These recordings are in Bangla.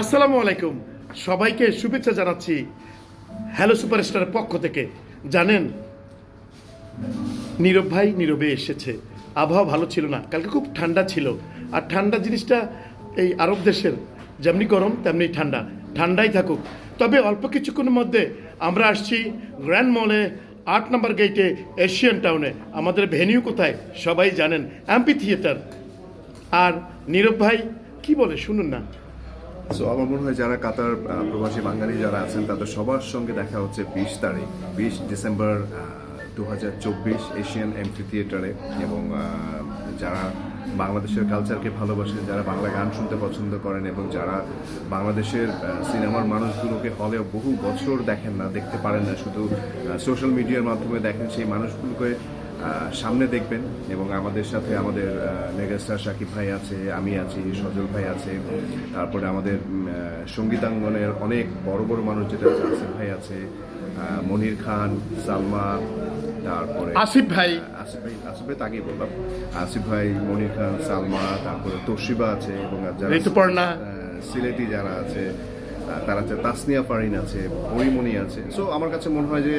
আসসালামু আলাইকুম। সবাইকে শুভেচ্ছা জানাচ্ছি হ্যালো সুপারস্টারের পক্ষ থেকে। জানেন, নীরব ভাই নীরবে এসেছে। আবহাওয়া ভালো ছিল না, কালকে খুব ঠান্ডা ছিল। আর ঠান্ডা জিনিসটা এই আরব দেশের যেমনি গরম, তেমনি ঠান্ডা। ঠান্ডাই থাকুক। তবে অল্প কিছুক্ষণের মধ্যে আমরা আসছি গ্র্যান্ড মলে, আট নম্বর গেটে এশিয়ান টাউনে। আমাদের ভেনিউ কোথায়? সবাই জানেন, অ্যাম্পি থিয়েটার। আর নীরব ভাই, কি বলে? শুনুন না। সো আমার মনে হয় যারা কাতার প্রবাসী বাঙালি যারা আছেন, তাদের সবার সঙ্গে দেখা হচ্ছে বিশ তারিখ, বিশ ডিসেম্বর দু হাজার চব্বিশ এশিয়ান এমপি থিয়েটারে। এবং যারা বাংলাদেশের কালচারকে ভালোবাসেন, যারা বাংলা গান শুনতে পছন্দ করেন এবং যারা বাংলাদেশের সিনেমার মানুষগুলোকে হলে বহু বছর দেখেন না, দেখতে পারেন না, শুধু সোশ্যাল মিডিয়ার মাধ্যমে দেখেন, সেই মানুষগুলোকে সামনে দেখবেন এবং আমাদের সাথে আমাদের মেগাস্টার শাকিব ভাই আছে আমি আছি সজল ভাই আছে তারপরে আমাদের সঙ্গীতাঙ্গনের অনেক বড় বড় মানুষ যেটা আছে, আসিফ ভাই আছে মনির খান সালমা তারপরে আসিফ ভাই আসিফ ভাই আসিফ ভাই তাকেই বললাম আসিফ ভাই মনির খান সালমা তারপরে তোশিবা আছে এবং যারা ঋতুপর্ণা। সিলেটি যারা আছে তারা আছে তাসনিয়া ফারিন আছে, পরিমণি আছে। সো আমার কাছে মনে হয় যে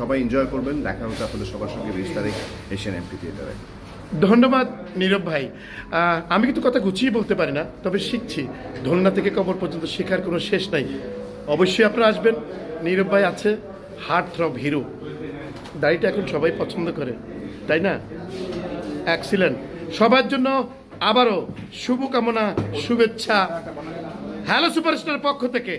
সবাই এনজয় করবেন। দেখা হচ্ছে আপনাদের সবার সঙ্গে বিশ তারিখ এশিয়ান এমপি থিয়েটারে ধন্যবাদ নীরব ভাই। আমি কিন্তু কথা গুছিয়ে বলতে পারি না, তবে শিখছি। ধন্যা থেকে কবর পর্যন্ত শেখার কোনো শেষ নাই। অবশ্যই আপনারা আসবেন। নীরব ভাই আছে হার্ট থ্রব হিরো দাড়িটা এখন সবাই পছন্দ করে, তাই না? অ্যাক্সিলেন্ট সবার জন্য আবারও শুভকামনা, শুভেচ্ছা। হ্যালো সুপারস্টার পক্ষ থেকে।